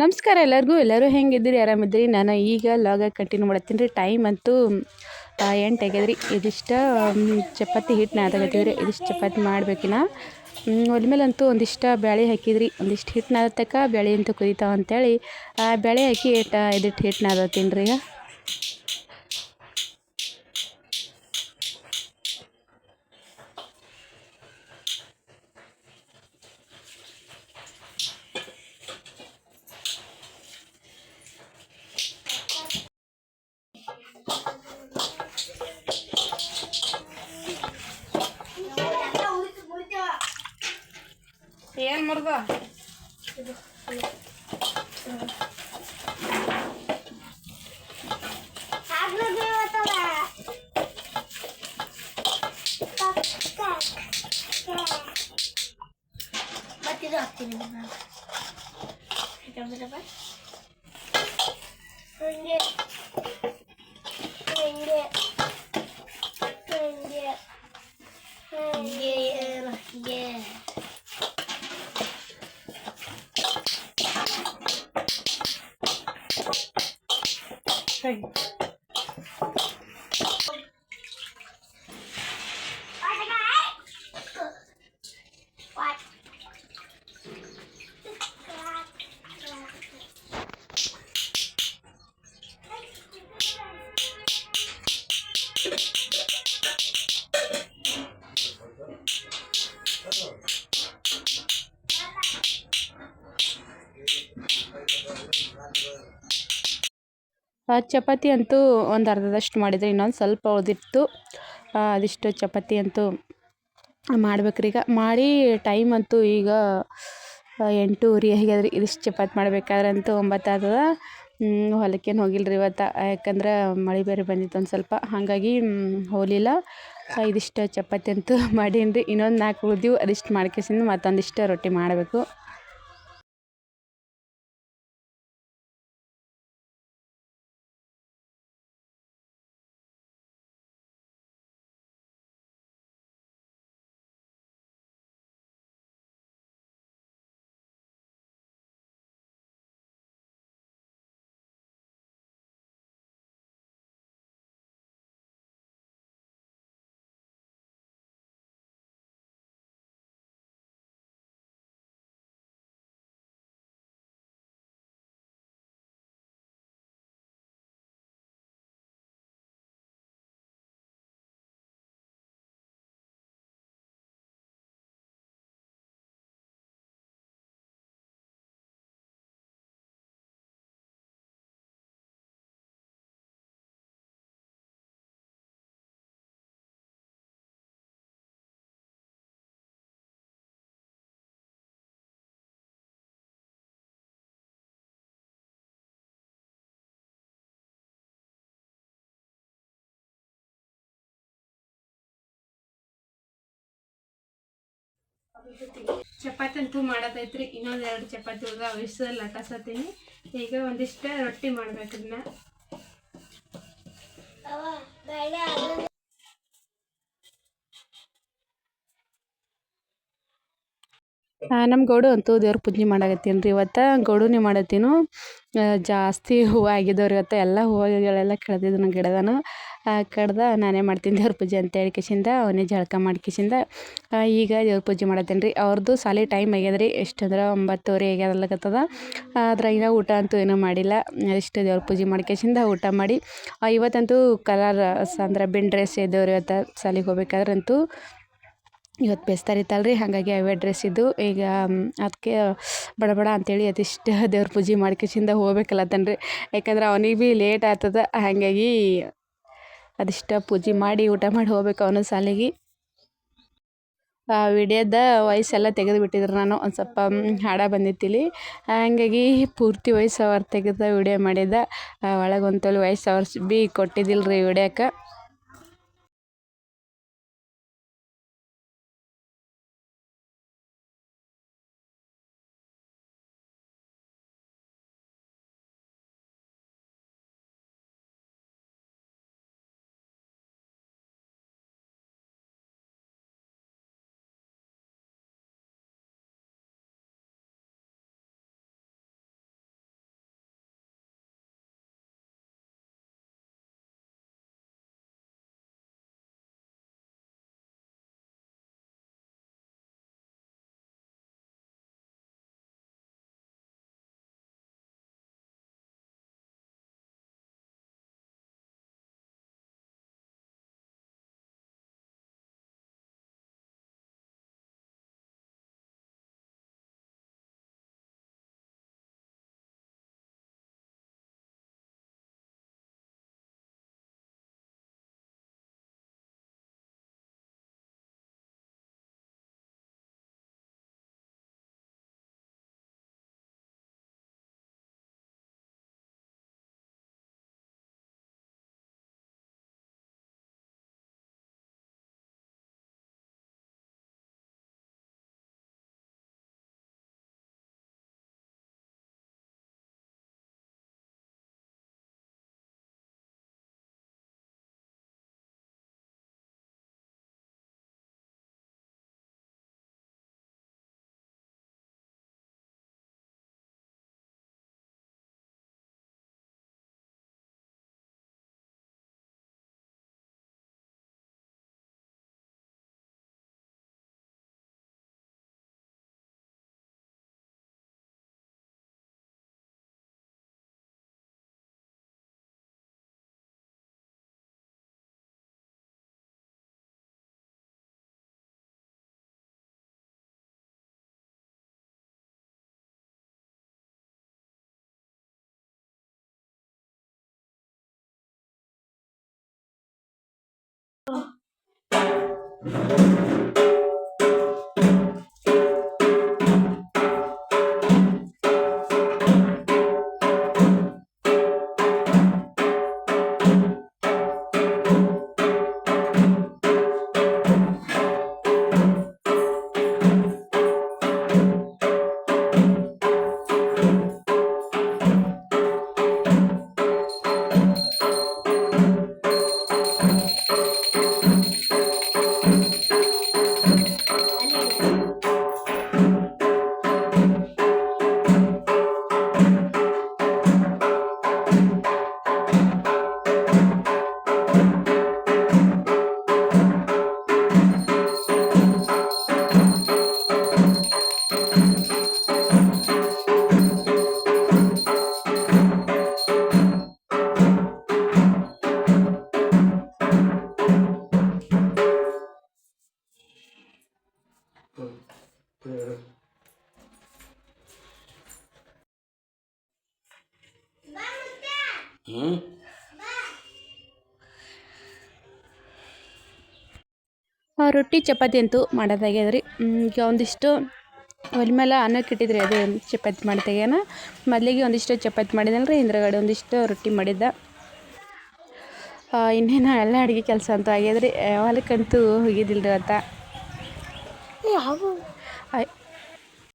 ನಮಸ್ಕಾರ ಎಲ್ಲರಿಗೂ, ಎಲ್ಲರೂ ಹೆಂಗಿದ್ದೀರಿ? ಆರಾಮಿದ್ರಿ ನಾನು ಈಗ ಲಾಗ ಕಂಟಿನ್ಯೂ ಮಾಡತ್ತೀನಿ ರೀ. ಟೈಮ್ ಅಂತೂ ಎಂಟು ಆಗ್ಯದ್ರಿ. ಇದಿಷ್ಟು ಚಪಾತಿ ಹಿಟ್ಟು ರೀ. ಇದಿಷ್ಟು ಚಪಾತಿ ಮಾಡ್ಬೇಕಿನ. ಒಲೆ ಮೇಲೆ ಅಂತೂ ಒಂದಿಷ್ಟು ಬೇಳೆ ಹಾಕಿದ್ರಿ. ಒಂದಿಷ್ಟು ಹಿಟ್ಟು ನಾದತಕ್ಕ ಬೇಳೆ ಅಂತೂ ಕುದಿತಾವ ಅಂತೇಳಿ ಬೇಳೆ ಹಾಕಿ ಇಟ್ಟು ಇದಿಟ್ಟು ಹಿಟ್ಟು ನಾದತ್ತೀನಿ ರೀ ಈಗ. মরবা Bak, bir de attım ben. Kamera bak. উৎসাহী ಚಪಾತಿ ಅಂತೂ ಒಂದು ಅರ್ಧದಷ್ಟು ಮಾಡಿದರೆ ಇನ್ನೊಂದು ಸ್ವಲ್ಪ ಉಳಿದಿತ್ತು. ಅದಿಷ್ಟು ಚಪಾತಿ ಅಂತೂ ಮಾಡ್ಬೇಕ್ರೀಗ ಮಾಡಿ ಟೈಮ್ ಅಂತೂ ಈಗ ಎಂಟೂವರೆ ಹೇಗಾದ್ರೆ ಇದಿಷ್ಟು ಚಪಾತಿ ಮಾಡ್ಬೇಕಾದ್ರೆ ಅಂತೂ ಒಂಬತ್ತು ಹೊಲಕ್ಕೇನು ಹೋಗಿಲ್ಲ ರೀ ಇವತ್ತು. ಯಾಕಂದ್ರೆ ಮಳೆ ಬೇರೆ ಬಂದಿತ್ತು ಒಂದು ಸ್ವಲ್ಪ. ಹಾಗಾಗಿ ಹೋಲಿಲ್ಲ ಇದಿಷ್ಟು ಚಪಾತಿ ಅಂತೂ ಮಾಡೀನಿ ರೀ ಇನ್ನೊಂದು ನಾಲ್ಕು ಉಳಿದಿವು. ಅದಿಷ್ಟು ಮಾಡ್ಕೇಸಿಂದ ಮತ್ತೊಂದಿಷ್ಟು ರೊಟ್ಟಿ ಮಾಡಬೇಕು. ಚಪಾತಿ ಅಂತೂ ಮಾಡೋದೈತ್ರಿ ಇನ್ನೊಂದು ಎರಡು ಚಪಾತಿ ಉಳಿದ ಅವಿಸಲ್ಲಿ ಲಟಾಸತ್ತೀನಿ ಈಗ ಒಂದಿಷ್ಟು ರೊಟ್ಟಿ ಮಾಡ್ಬೇಕು ಇದನ್ನ ಅವ ಬೇಡ ಅದನ್ನ ನಮ್ಮ ಗೌಡು ಅಂತೂ ದೇವ್ರ ಪೂಜೆ ಮಾಡಕತ್ತೀನಿ ರೀ ಇವತ್ತು ಗೌಡುನೇ ಮಾಡತ್ತೀನು ಜಾಸ್ತಿ ಹೂವು ಆಗಿದ್ದವ್ರು ಇವತ್ತು ಎಲ್ಲ ಹೂವುಗಳೆಲ್ಲ ಕಳೆದಿದ್ದು ನನ್ನ ಗಿಡದನು ಕಡ್ದು ನಾನೇ ಮಾಡ್ತೀನಿ ದೇವ್ರ ಪೂಜೆ ಅಂತ ಹೇಳಿ ಕಿಶಿಂದ, ಅವನೇ ಜಳಕ ಮಾಡಿ ಕಿಶಿಂದ ಈಗ ದೇವ್ರ ಪೂಜೆ ಮಾಡತ್ತೀನಿ ರೀ ಅವ್ರದ್ದು ಸಾಲಿ ಟೈಮ್ ಆಗ್ಯದ ರೀ ಎಷ್ಟಂದ್ರೆ ಒಂಬತ್ತುವರೆ ಆಗ್ಯದಲ್ಲಕತ್ತದ. ಈಗ ಊಟ ಅಂತೂ ಏನೂ ಮಾಡಿಲ್ಲ. ಎಷ್ಟು ದೇವ್ರ ಪೂಜೆ ಮಾಡ್ಕೇಶಿಂದ ಊಟ ಮಾಡಿ ಇವತ್ತಂತೂ ಕಲರ್ ಅಂದ್ರೆ ಬಿನ್ ಡ್ರೆಸ್ ಇದ್ದವ್ರು ಇವತ್ತು ಸಾಲಿಗೆ ಹೋಗ್ಬೇಕಾದ್ರಂತೂ ಇವತ್ತು ಬೇಸ್ತಾರ ಇತ್ತಲ್ರಿ ಹಾಗಾಗಿ ಅವೇ ಡ್ರೆಸ್ ಇದ್ದು, ಈಗ ಅದಕ್ಕೆ ಬಡ ಬಡ ಅಂತೇಳಿ ಅದಿಷ್ಟು ದೇವ್ರ ಪೂಜೆ ಮಾಡ್ಕೇಸಿಂದ ಹೋಗ್ಬೇಕಲ್ಲತ್ತನ್ರಿ ಯಾಕಂದ್ರೆ ಅವನಿಗೆ ಭೀ ಲೇಟ್ ಆಗ್ತದ, ಹಾಗಾಗಿ ಅದಿಷ್ಟ ಪೂಜೆ ಮಾಡಿ ಊಟ ಮಾಡಿ ಹೋಗ್ಬೇಕು ಅವನ ಸಾಲಿಗೆ ವಿಡಿಯೋದ ವಾಯ್ಸ್ ಎಲ್ಲ ತೆಗೆದು ಬಿಟ್ಟಿದ್ರು ನಾನು, ಒಂದು ಸ್ವಲ್ಪ ಹಾಡ ಬಂದಿತ್ತಿಲಿ ಹಾಗಾಗಿ ಪೂರ್ತಿ ವಾಯ್ಸ್ ಅವರ್ ತೆಗೆದ ವಿಡಿಯೋ ಮಾಡಿದ್ದ ಒಳಗೆ ಒಂದು ತೊಲೆ ವಾಯ್ಸ್ ಅವರ್ಸ್ ಭೀ ಕೊಟ್ಟಿದ್ದಿಲ್ಲ ರೀ ವಿಡಿಯೋಕ್ಕೆ ಹ್ಞೂ ಆ, ರೊಟ್ಟಿ ಚಪಾತಿ ಅಂತೂ ಮಾಡೋದಾಗ್ಯದ ರೀ ಈಗ ಒಂದಿಷ್ಟು ಒಲೆ ಮೇಲೆ ಅನ್ನಕ್ಕೆ ಇಟ್ಟಿದ್ರಿ ಅದೇ ಚಪಾತಿ ಮಾಡಿ ಮಲ್ಲಿಗೆ ಮೊದಲಿಗೆ ಒಂದಿಷ್ಟು ಚಪಾತಿ ಮಾಡಿದಲ್ಲ ರೀ ಹಿಂದ್ರಗಡೆ ಒಂದಿಷ್ಟು ರೊಟ್ಟಿ ಮಾಡಿದ್ದ. ಆ, ಇನ್ನೇನು ಎಲ್ಲ ಅಡುಗೆ ಕೆಲಸ ಅಂತೂ ಆಗ್ಯದ್ರಿ. ರೀ ಹೊಲಕ್ಕಂತೂ ಹೋಗಿದ್ದಿಲ್ರಿ ರೀ ಅವತ್ತ ಯಾವ ಆಯ್-